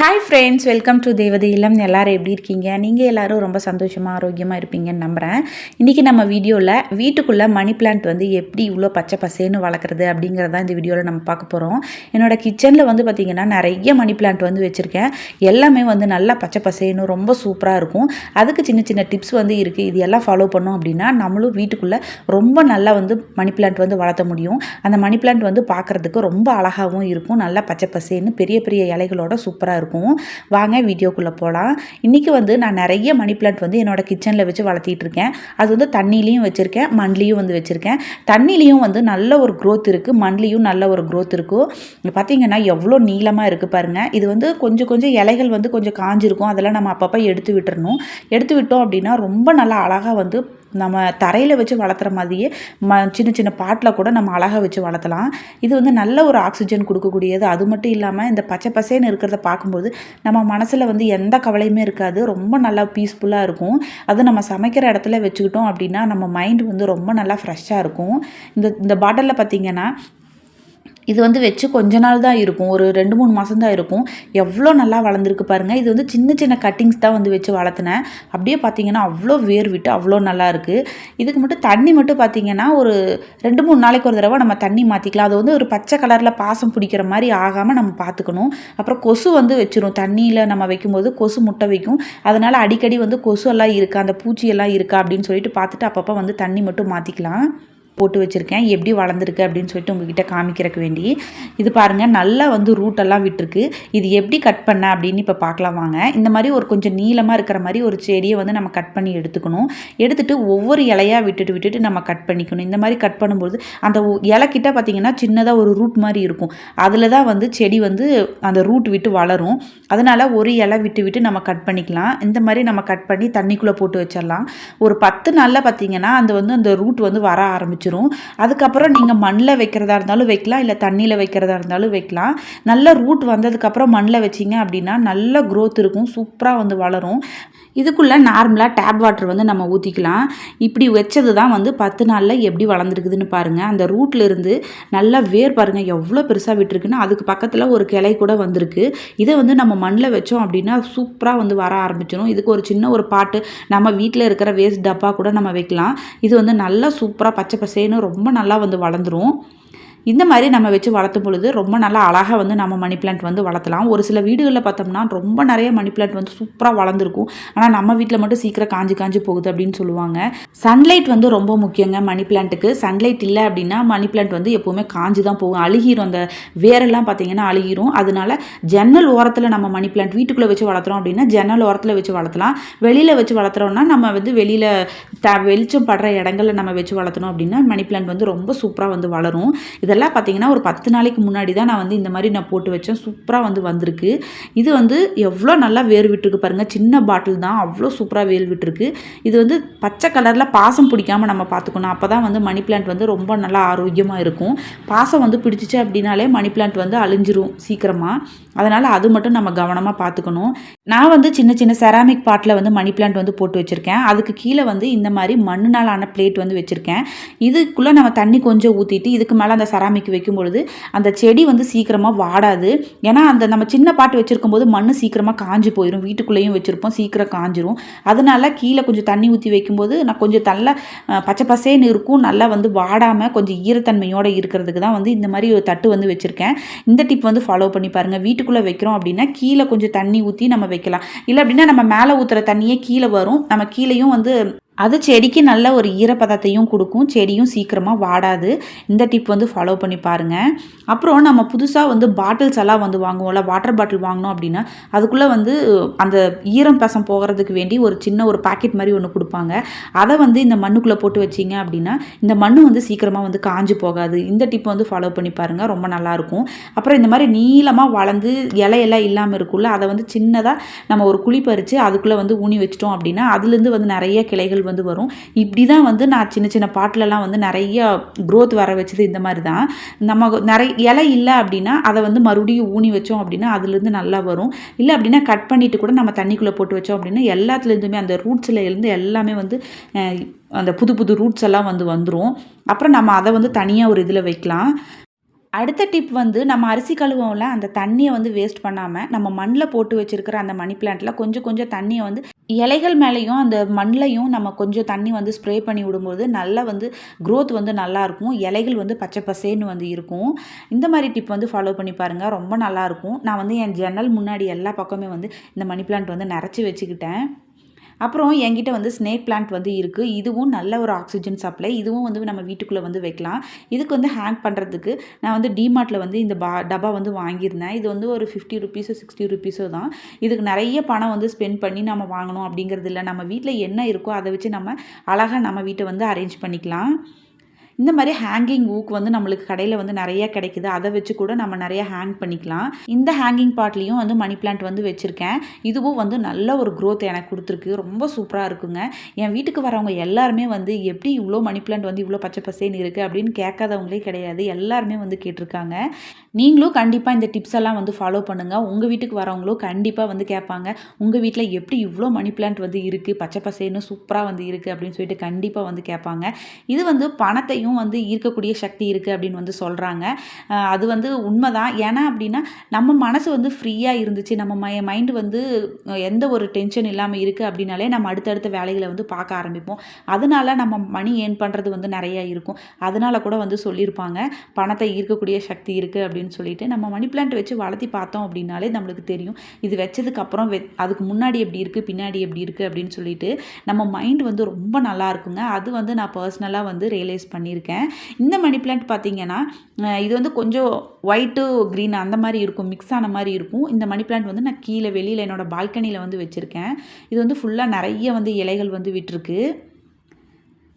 Hi friends welcome to தேவதை இல்லம் எல்லோரும் எப்படி இருக்கீங்க? நீங்கள் எல்லோரும் ரொம்ப சந்தோஷமாக ஆரோக்கியமாக இருப்பீங்கன்னு நம்புகிறேன் இன்றைக்கி நம்ம வீடியோவில் வீட்டுக்குள்ளே மணி பிளான்ட் வந்து எப்படி இவ்வளோ பச்சை பசேன்னு வளர்க்குறது அப்படிங்கிறத இந்த வீடியோவில் நம்ம பார்க்க போகிறோம் என்னோடய கிச்சனில் வந்து பார்த்திங்கன்னா நிறைய மணி பிளான்ட் வந்து வச்சுருக்கேன். எல்லாமே வந்து நல்லா பச்சை பசேன்னு ரொம்ப சூப்பராக இருக்கும். அதுக்கு சின்ன சின்ன டிப்ஸ் வந்து இருக்குது இது எல்லாம் ஃபாலோ பண்ணோம் அப்படின்னா நம்மளும் வீட்டுக்குள்ளே ரொம்ப நல்லா வந்து மணி பிளான்ட் வந்து வளர்த்த முடியும். அந்த மணி பிளான்ட் வந்து பார்க்குறதுக்கு ரொம்ப அழகாகவும் இருக்கும். நல்லா பச்சை பசேன்னு பெரிய பெரிய இலைகளோட சூப்பராக இருக்கும். வாங்க வீடியோக்குள்ளே போகலாம் இன்றைக்கி வந்து நான் நிறைய மணி பிளான்ட் வந்து என்னோடய கிச்சனில் வச்சு வளர்த்திட்டு இருக்கேன். அது வந்து தண்ணிலையும் வச்சுருக்கேன் மண்லேயும் வந்து வச்சுருக்கேன். தண்ணிலையும் வந்து நல்ல ஒரு க்ரோத் இருக்குது மண்லேயும் நல்ல ஒரு க்ரோத் இருக்கும் பார்த்திங்கன்னா பார்த்தீங்கன்னா எவ்வளோ நீளமாக இருக்குது பாருங்கள் இது வந்து கொஞ்சம் கொஞ்சம் இலைகள் வந்து கொஞ்சம் காஞ்சிருக்கும். அதெல்லாம் நம்ம அப்பப்போ எடுத்து விட்டுறணும். எடுத்து விட்டோம் அப்படின்னா ரொம்ப நல்லா அழகாக வந்து நம்ம தரையில் வச்சு வளர்த்துற மாதிரியே ம சின்ன சின்ன பாட்டில் கூட நம்ம அழகாக வச்சு வளர்த்தலாம். இது வந்து நல்ல ஒரு ஆக்சிஜன் கொடுக்கக்கூடியது. அது மட்டும் இல்லாமல் இந்த பச்சை பசேன்னு இருக்கிறத பார்க்கும்போது நம்ம மனசில் வந்து எந்த கவலையுமே இருக்காது. ரொம்ப நல்லா பீஸ்ஃபுல்லாக இருக்கும். அது நம்ம சமைக்கிற இடத்துல வச்சுக்கிட்டோம் அப்படின்னா நம்ம மைண்ட் வந்து ரொம்ப நல்லா ஃப்ரெஷ்ஷாக இருக்கும். இந்த இந்த பாட்டிலில் பார்த்திங்கன்னா இது வந்து வச்சு கொஞ்ச நாள் தான் இருக்கும். ஒரு ரெண்டு மூணு மாதம் தான் இருக்கும். எவ்வளோ நல்லா வளர்ந்துருக்கு பாருங்கள் இது வந்து சின்ன சின்ன கட்டிங்ஸ் தான் வந்து வச்சு வளர்த்துனேன். அப்படியே பார்த்தீங்கன்னா அவ்வளோ வேர் விட்டு அவ்வளோ நல்லா இருக்குது இதுக்கு மட்டும் தண்ணி மட்டும் பார்த்தீங்கன்னா ஒரு ரெண்டு மூணு நாளைக்கு ஒரு தடவை நம்ம தண்ணி மாற்றிக்கலாம் அது வந்து ஒரு பச்சை கலரில் பாசம் பிடிக்கிற மாதிரி ஆகாமல் நம்ம பார்த்துக்கணும் அப்புறம் கொசு வந்து வச்சிரும். தண்ணியில் நம்ம வைக்கும்போது கொசு முட்டை வைக்கும். அதனால் அடிக்கடி வந்து கொசு எல்லாம் இருக்கா? அந்த பூச்சி எல்லாம் இருக்கா? அப்படின்னு சொல்லிட்டு பார்த்துட்டு அப்பப்போ வந்து தண்ணி மட்டும் மாற்றிக்கலாம் போட்டு வச்சுருக்கேன். எப்படி வளர்ந்துருக்கு அப்படின்னு சொல்லிட்டு உங்ககிட்ட காமிக்கிறக்கு வேண்டி. இது பாருங்கள் நல்லா வந்து ரூட்டெல்லாம் விட்டுருக்கு. இது எப்படி கட் பண்ண அப்படின்னு இப்போ பார்க்கலாம் வாங்க. இந்த மாதிரி ஒரு கொஞ்சம் நீளமாக இருக்கிற மாதிரி ஒரு செடியை வந்து நம்ம கட் பண்ணி எடுத்துக்கணும். எடுத்துகிட்டு ஒவ்வொரு இலையாக விட்டுட்டு விட்டுட்டு நம்ம கட் பண்ணிக்கணும். இந்த மாதிரி கட் பண்ணும்போது அந்த இலைக்கிட்ட பார்த்தீங்கன்னா சின்னதாக ஒரு ரூட் மாதிரி இருக்கும். அதில் தான் வந்து செடி வந்து அந்த ரூட் விட்டு வளரும். அதனால் ஒரு இலை விட்டு விட்டு நம்ம கட் பண்ணிக்கலாம். இந்த மாதிரி நம்ம கட் பண்ணி தண்ணிக்குள்ளே போட்டு வச்சிடலாம். ஒரு பத்து நாளில் பார்த்திங்கன்னா அந்த வந்து அந்த ரூட் வந்து வர ஆரம்பிச்சிரும் அதுக்கப்புறம் நீங்கள் மண்ணில் வைக்கிறதா இருந்தாலும் வைக்கலாம் இல்லை தண்ணியில் வைக்கிறதா இருந்தாலும் வைக்கலாம். நல்ல ரூட் வந்ததுக்கப்புறம் மண்ணில் வச்சிங்க அப்படின்னா நல்ல க்ரோத் இருக்கும் சூப்பராக வந்து வளரும். இதுக்குள்ளே நார்மலாக டேப் வாட்டர் வந்து நம்ம ஊற்றிக்கலாம் இப்படி வச்சது தான் வந்து பத்து நாளில் எப்படி வளர்ந்துருக்குதுன்னு பாருங்கள் அந்த ரூட்லேருந்து நல்லா வேர் பாருங்கள் எவ்வளோ பெருசாக விட்டுருக்குன்னா. அதுக்கு பக்கத்தில் ஒரு கிளை கூட வந்திருக்கு. இதை வந்து நம்ம மண்ணில் வச்சோம் அப்படின்னா சூப்பராக வந்து வர ஆரம்பிச்சிடும் இதுக்கு ஒரு சின்ன ஒரு பாட்டு நம்ம வீட்டில் இருக்கிற வேஸ்ட் டப்பா கூட நம்ம வைக்கலாம். இது வந்து நல்லா சூப்பராக பச்சை பசேன்னு ரொம்ப நல்லா வந்து வளர்ந்துரும். இந்த மாதிரி நம்ம வச்சு வளர்த்தும் பொழுது ரொம்ப நல்லா அழகாக வந்து நம்ம மணி பிளான்ட் வந்து வளர்த்தலாம். ஒரு சில வீடுகளில் பார்த்தோம்னா ரொம்ப நிறைய மணி பிளான்ட் வந்து சூப்பராக வளர்ந்துருக்கும். ஆனால் நம்ம வீட்டில் மட்டும் சீக்கிரம் காஞ்சி காஞ்சி போகுது அப்படின்னு சொல்லுவாங்க. சன்லைட் வந்து ரொம்ப முக்கியங்க மணி பிளான்ட்டுக்கு சன்லைட் இல்லை அப்படின்னா மணி பிளான்ட் வந்து எப்போவுமே காஞ்சி தான் போகும். அழுகிரும். அந்த வேரெல்லாம் பார்த்தீங்கன்னா அழுகிரும். அதனால ஜன்னல் ஓரத்தில் நம்ம மணி பிளான்ட் வீட்டுக்குள்ளே வச்சு வளர்த்துறோம் அப்படின்னா ஜன்னல் ஓரத்தில் வச்சு வளர்த்தலாம். வெளியில் வச்சு வளர்த்துறோம்னா நம்ம வந்து வெளியில் த வெளிச்சம் படுற இடங்களில் நம்ம வச்சு வளர்த்தணும் அப்படின்னா மணி பிளான்ட் வந்து ரொம்ப சூப்பராக வந்து வளரும். இதெல்லாம் பார்த்தீங்கன்னா ஒரு பத்து நாளைக்கு முன்னாடி தான் நான் வந்து இந்த மாதிரி நான் போட்டு வச்சேன். சூப்பராக வந்து வந்திருக்கு. இது வந்து எவ்வளோ நல்லா வேர் விட்டுருக்கு பாருங்கள் சின்ன பாட்டில் தான். அவ்வளோ சூப்பராக வேர் விட்டுருக்கு இது வந்து பச்சை கலரில் பாசம் பிடிக்காமல் நம்ம பார்த்துக்கணும் அப்போ தான் வந்து மணி பிளான்ட் வந்து ரொம்ப நல்லா ஆரோக்கியமாக இருக்கும். பாசம் வந்து பிடிச்சிச்சு அப்படின்னாலே மணி பிளான்ட் வந்து அழிஞ்சிரும் சீக்கிரமாக அதனால் அது மட்டும் நம்ம கவனமாக பார்த்துக்கணும் நான் வந்து சின்ன சின்ன செராமிக் பாட்டில் வந்து மணி பிளான்ட் வந்து போட்டு வச்சுருக்கேன். அதுக்கு கீழே வந்து இந்த மாதிரி மண்ணுனால் ஆன பிளேட் வந்து வச்சுருக்கேன். இதுக்குள்ளே நம்ம தண்ணி கொஞ்சம் ஊற்றிட்டு இதுக்கு மேலே அந்த செராமிக் வைக்கும் பொழுது அந்த செடி வந்து சீக்கிரமாக வாடாது. ஏன்னா அந்த நம்ம சின்ன பாட்டு வச்சுருக்கும் போது மண் சீக்கிரமாக காஞ்சு போயிடும் வீட்டுக்குள்ளேயும் வச்சுருப்போம். சீக்கிரம் காஞ்சிரும். அதனால கீழே கொஞ்சம் தண்ணி ஊற்றி வைக்கும்போது நான் கொஞ்சம் நல்லா பச்சை பசேன்னு இருக்கும். நல்லா வந்து வாடாமல் கொஞ்சம் ஈரத்தன்மையோடு இருக்கிறதுக்கு தான் வந்து இந்த மாதிரி ஒரு தட்டு வந்து வச்சுருக்கேன். இந்த டிப் வந்து ஃபாலோ பண்ணி பாருங்கள் வீட்டுக்கு வீட்டுக்குள்ளே வைக்கிறோம் அப்படின்னா கீழே கொஞ்சம் தண்ணி ஊற்றி நம்ம வைக்கலாம். இல்லை அப்படின்னா நம்ம மேலே ஊற்றுற தண்ணியே கீழே வரும். நம்ம கீழேயும் வந்து அது செடிக்கு நல்ல ஒரு ஈரப்பதத்தையும் கொடுக்கும். செடியும் சீக்கிரமாக வாடாது. இந்த டிப் வந்து ஃபாலோ பண்ணி பாருங்கள் அப்புறம் நம்ம புதுசாக வந்து பாட்டில்ஸ் எல்லாம் வந்து வாங்குவோம்ல வாட்டர் பாட்டில் வாங்கினோம் அப்படின்னா அதுக்குள்ளே வந்து அந்த ஈரம் பசம் போகிறதுக்கு வேண்டி ஒரு சின்ன ஒரு பாக்கெட் மாதிரி ஒன்று கொடுப்பாங்க. அதை வந்து இந்த மண்ணுக்குள்ளே போட்டு வச்சிங்க அப்படின்னா இந்த மண்ணு வந்து சீக்கிரமாக வந்து காஞ்சு போகாது. இந்த டிப் வந்து ஃபாலோ பண்ணி பாருங்கள் ரொம்ப நல்லாயிருக்கும் அப்புறம் இந்த மாதிரி நீளமாக வளர்ந்து இலையெல்லாம் இல்லாமல் இருக்கும்ல அதை வந்து சின்னதாக நம்ம ஒரு குழி பறித்து அதுக்குள்ளே வந்து ஊனி வச்சிட்டோம் அப்படின்னா அதுலேருந்து வந்து நிறைய கிளைகள் வந்து வரும். இப்படி தான் வந்து நான் சின்ன சின்ன பாட்டிலலாம் வந்து நிறைய க்ரோத் வர வச்சது இந்த மாதிரி தான் நம்ம நிறைய இலை இல்லை அப்படின்னா அதை வந்து மறுபடியும் ஊனி வச்சோம் அப்படின்னா அதுலேருந்து நல்லா வரும். இல்லை அப்படின்னா கட் பண்ணிட்டு கூட நம்ம தண்ணிக்குள்ளே போட்டு வச்சோம் அப்படின்னா எல்லாத்துலேருந்துமே அந்த ரூட்ஸில் இருந்து எல்லாமே வந்து அந்த புது புது ரூட்ஸ் எல்லாம் வந்து வந்துடும் அப்புறம் நம்ம அதை வந்து தனியாக ஒரு இதில் வைக்கலாம். அடுத்த டிப் வந்து நம்ம அரிசி கழுவோம்ல அந்த தண்ணியை வந்து வேஸ்ட் பண்ணாமல் நம்ம மண்ணில் போட்டு வச்சுருக்கிற அந்த மணி பிளான்ட்டில் கொஞ்சம் கொஞ்சம் தண்ணியை வந்து இலைகள் மேலேயும் அந்த மண்ணையும் நம்ம கொஞ்சம் தண்ணி வந்து ஸ்ப்ரே பண்ணி விடும்போது நல்லா வந்து க்ரோத் வந்து நல்லாயிருக்கும் இலைகள் வந்து பச்சை பசேன்னு வந்து இருக்கும். இந்த மாதிரி டிப் வந்து ஃபாலோ பண்ணி பாருங்கள் ரொம்ப நல்லாயிருக்கும் நான் வந்து என் ஜன்னல் முன்னாடி எல்லா பக்கமே வந்து இந்த மணி பிளான்ட் வந்து நிறச்சி வச்சுக்கிட்டேன். அப்புறம் என்கிட்ட வந்து ஸ்னேக் பிளான்ட் வந்து இருக்குது இதுவும் நல்ல ஒரு ஆக்சிஜன் சப்ளை இதுவும் வந்து நம்ம வீட்டுக்குள்ளே வந்து வைக்கலாம். இதுக்கு வந்து ஹேங் பண்ணுறதுக்கு நான் வந்து டிமார்ட்டில் வந்து இந்த பா டப்பா வந்து வாங்கியிருந்தேன். இது வந்து ஒரு ஃபிஃப்டி ருபீஸோ சிக்ஸ்டி ருபீஸோ தான். இதுக்கு நிறைய பணம் வந்து ஸ்பெண்ட் பண்ணி நம்ம வாங்கணும் அப்படிங்கிறது இல்லை. நம்ம வீட்டில் என்ன இருக்கோ அதை வச்சு நம்ம அழகாக நம்ம வீட்டை வந்து அரேஞ்ச் பண்ணிக்கலாம். இந்த மாதிரி ஹேங்கிங் ஊக் வந்து நம்மளுக்கு கடையில் வந்து நிறைய கிடைக்குது. அதை வச்சு கூட நம்ம நிறைய ஹேங் பண்ணிக்கலாம். இந்த ஹேங்கிங் பாட்லேயும் வந்து மணி பிளான்ட் வந்து வச்சுருக்கேன். இதுவும் வந்து நல்ல ஒரு க்ரோத் எனக்கு கொடுத்துருக்கு. ரொம்ப சூப்பராக இருக்குங்க. என் வீட்டுக்கு வரவங்க எல்லாருமே வந்து எப்படி இவ்வளோ மணி பிளான்ட் வந்து இவ்வளோ பச்சை பசேன்னு இருக்குது அப்படின்னு கேட்காதவங்களே கிடையாது. எல்லாருமே வந்து கேட்டிருக்காங்க. நீங்களும் கண்டிப்பாக இந்த டிப்ஸ் எல்லாம் வந்து ஃபாலோ பண்ணுங்கள் உங்கள் வீட்டுக்கு வரவங்களும் கண்டிப்பாக வந்து கேட்பாங்க. உங்கள் வீட்டில் எப்படி இவ்வளோ மணி பிளான்ட் வந்து இருக்குது பச்சை பசேன்னு சூப்பராக வந்து இருக்குது அப்படின்னு சொல்லிட்டு கண்டிப்பாக வந்து கேட்பாங்க. இது வந்து பணத்தையும் வரைக்கும் வந்து ஈர்க்கக்கூடிய சக்தி இருக்குது அப்படின்னு வந்து சொல்கிறாங்க அது வந்து உண்மைதான். ஏன்னா அப்படின்னா நம்ம மனசு வந்து ஃப்ரீயாக இருந்துச்சு. நம்ம மை மைண்டு வந்து எந்த ஒரு டென்ஷன் இல்லாமல் இருக்குது அப்படின்னாலே நம்ம அடுத்தடுத்த வேலைகளை வந்து பார்க்க ஆரம்பிப்போம். அதனால நம்ம மணி ஏர்ன் பண்ணுறது வந்து நிறையா இருக்கும். அதனால கூட வந்து சொல்லியிருப்பாங்க பணத்தை ஈர்க்கக்கூடிய சக்தி இருக்குது அப்படின்னு சொல்லிட்டு நம்ம மணி பிளான்ட் வச்சு வளர்த்தி பார்த்தோம் அப்படின்னாலே நம்மளுக்கு தெரியும். இது வச்சதுக்கப்புறம் வெ அதுக்கு முன்னாடி எப்படி இருக்குது பின்னாடி எப்படி இருக்குது அப்படின்னு சொல்லிட்டு நம்ம மைண்ட் வந்து ரொம்ப நல்லா இருக்குங்க. அது வந்து நான் பர்சனலாக வந்து ரியலைஸ் பண்ணியிருக்கேன். வச்சுருக்கேன் இந்த மணி பிளான்ட் பார்த்தீங்கன்னா இது வந்து கொஞ்சம் ஒயிட்டு க்ரீன் அந்த மாதிரி இருக்கும் மிக்ஸ் ஆன மாதிரி இருக்கும். இந்த மணி பிளான்ட் வந்து நான் கீழே வெளியில் என்னோடய பால்கனியில் வந்து வச்சுருக்கேன். இது வந்து ஃபுல்லாக நிறைய வந்து இலைகள் வந்து விட்டுருக்கு.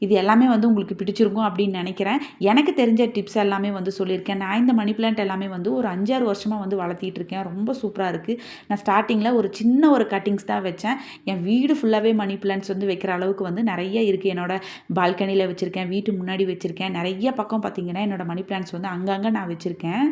இது எல்லாமே வந்து உங்களுக்கு பிடிச்சிருக்கும் அப்படின்னு நினைக்கிறேன். எனக்கு தெரிஞ்ச டிப்ஸ் எல்லாமே வந்து சொல்லியிருக்கேன். நான் இந்த மணி பிளான்ட் எல்லாமே வந்து ஒரு அஞ்சாறு வருஷமாக வந்து வளர்த்திட்டு இருக்கேன். ரொம்ப சூப்பராக இருக்குது நான் ஸ்டார்டிங்கில் ஒரு சின்ன ஒரு கட்டிங்ஸ் தான் வச்சேன். என் வீடு ஃபுல்லாகவே மணி பிளான்ட்ஸ் வந்து வைக்கிற அளவுக்கு வந்து நிறைய இருக்குது என்னோடய பால்கனியில் வச்சுருக்கேன். வீட்டு முன்னாடி வச்சுருக்கேன். நிறைய பக்கம் பார்த்திங்கன்னா என்னோடய மணி பிளான்ட்ஸ் வந்து அங்கங்கே நான் வச்சுருக்கேன்.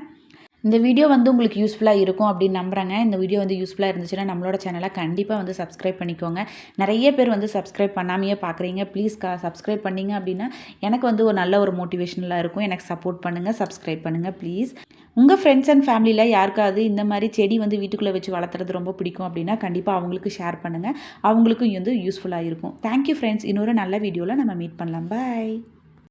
இந்த வீடியோ வந்து உங்களுக்கு யூஸ்ஃபுல்லாக இருக்கும் அப்படின்னு நம்புகிறேங்க இந்த வீடியோ வந்து யூஸ்ஃபுல்லாக இருந்துச்சுன்னா நம்மளோட சேனலை கண்டிப்பாக வந்து சப்ஸ்கிரைப் பண்ணிக்கோங்க. நிறைய பேர் வந்து சப்ஸ்கிரைப் பண்ணாமையே பார்க்குறீங்க ப்ளீஸ் கா சப்ஸ்கிரைப் பண்ணிங்க அப்படின்னா எனக்கு வந்து ஒரு நல்ல ஒரு மோட்டிவேஷனலாக இருக்கும். எனக்கு சப்போர்ட் பண்ணுங்கள் சப்ஸ்கிரைப் பண்ணுங்கள் ப்ளீஸ் உங்கள் ஃப்ரெண்ட்ஸ் அண்ட் ஃபேமிலியில் யாருக்காவது இந்த மாதிரி செடி வந்து வீட்டுக்குள்ளே வச்சு வளர்த்துறது ரொம்ப பிடிக்கும் அப்படின்னா கண்டிப்பாக அவங்களுக்கு ஷேர் பண்ணுங்கள் அவங்களுக்கும் வந்து யூஸ்ஃபுல்லாக இருக்கும். தேங்க்யூ ஃப்ரெண்ட்ஸ் இன்னொரு நல்ல வீடியோவில் நம்ம மீட் பண்ணலாம். பாய்